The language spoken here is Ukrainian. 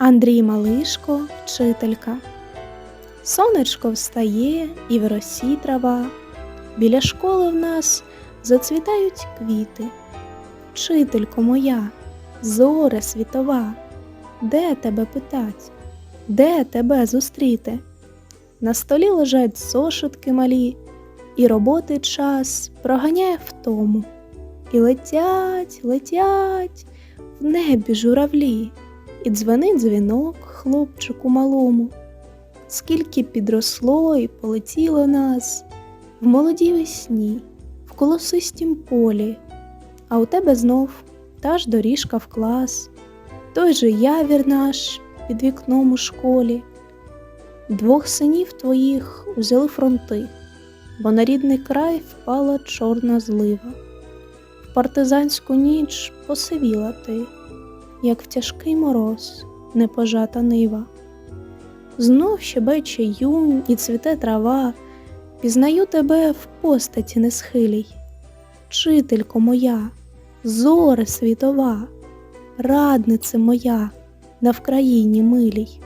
Андрій Малишко, вчителька. Сонечко встає і в росі трава. Біля школи в нас зацвітають квіти. Вчителько моя, зоре світова, де тебе питать, де тебе зустріти? На столі лежать зошитки малі, і роботи час проганяє втому. І летять, летять в небі журавлі, і дзвенить дзвінок хлопчику малому. Скільки підросло і полетіло нас в молодій весні, в колосистім полі, а у тебе знов та ж доріжка в клас, той же явір наш під вікном у школі. Двох синів твоїх узяли фронти, бо на рідний край впала чорна злива. В партизанську ніч посивіла ти, як в тяжкий мороз непожата нива. Знов щебече юнь і цвіте трава, пізнаю тебе в постаті несхилій. Вчителько моя, зоре світова, раднице моя на Вкраїні милій.